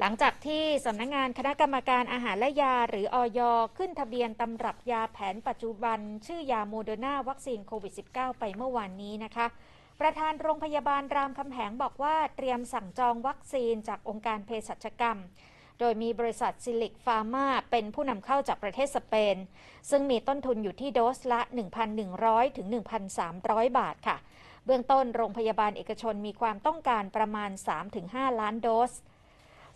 หลังจากที่สำนักงงานคณะกรรมการอาหารและยาหรืออย ขึ้นทะเบียนตำรับยาแผนปัจจุบัน ชื่อยาโมเดอร์นาวัคซีนโควิด -19 ไปเมื่อวานนี้นะคะ ประธานโรงพยาบาลรามคำแหงบอกว่าเตรียมสั่งจองวัคซีนจากองค์การเภสัชกรรม โดยมีบริษัทซิลิกฟาร์มาเป็นผู้นำเข้าจากประเทศสเปน ซึ่งมีต้นทุนอยู่ที่โดสละ 1,100 ถึง 1,300 บาทค่ะ เบื้องต้นโรงพยาบาลเอกชนมีความต้องการประมาณ 3-5 ล้านโดส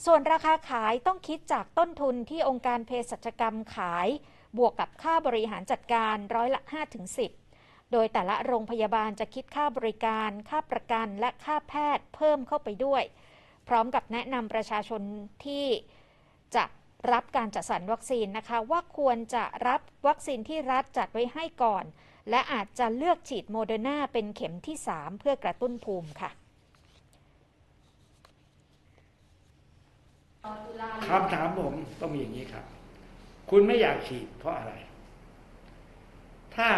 ส่วนราคาขายต้องคิดจากต้นทุนที่องค์การเภสัชกรรมขาย บวกกับค่าบริหารจัดการร้อยละ 5-10 โดยแต่ละโรงพยาบาลจะคิดค่าบริการ ค่าประกันและค่าแพทย์เพิ่มเข้าไปด้วย พร้อมกับแนะนำประชาชนที่จะรับการจัดสรรวัคซีนนะคะ ว่าควรจะรับวัคซีนที่รัฐจัดไว้ให้ก่อน และอาจจะเลือกฉีดโมเดอร์นาเป็นเข็มที่ 3 เพื่อกระตุ้นภูมิค่ะ คำถามผมต้องมีอย่างนี้ครับ คุณไม่อยากฉีดเพราะอะไร ถ้า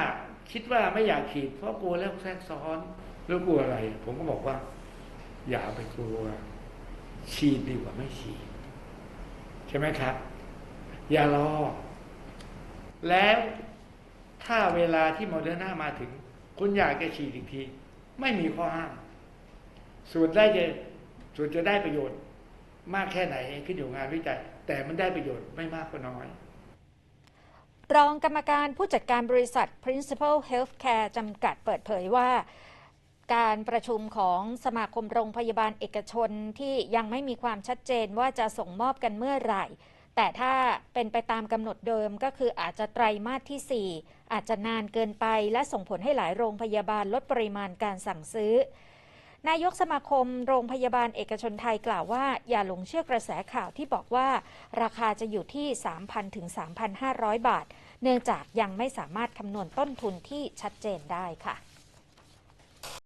คิดว่าไม่อยากฉีดเพราะกลัวแล้วแทรกซ้อนหรือกลัวอะไร ผมก็บอกว่า อย่าไปกลัว ฉีดดีกว่าไม่ฉีด ใช่ไหมครับ อย่ารอ แล้วถ้าเวลาที่โมเดอร์นามาถึง คุณอยากจะฉีดอีกที ไม่มีข้อห้ามส่วนได้จะส่วนจะได้ประโยชน์ มากแค่ไหนขึ้นอยู่งานวิจัย แต่มันได้ประโยชน์ไม่มากก็น้อย รองกรรมการผู้จัดการบริษัท Principal Healthcare จำกัดเปิดเผยว่าการประชุมของสมาคมโรงพยาบาลเอกชนที่ยังไม่มีความชัดเจนว่าจะส่งมอบกันเมื่อไหร่ แต่ถ้าเป็นไปตามกำหนดเดิมก็คืออาจจะไตรมาสที่ 4 อาจจะนานเกินไปและส่งผลให้หลายโรงพยาบาลลดปริมาณการสั่งซื้อ นายกสมาคมโรงพยาบาลเอกชนไทยกล่าวว่า อย่าหลงเชื่อกระแสข่าวที่บอกว่า ราคาจะอยู่ที่ 3,000 ถึง 3,500 บาท เนื่องจากยังไม่สามารถคำนวณต้นทุนที่ชัดเจนได้ค่ะ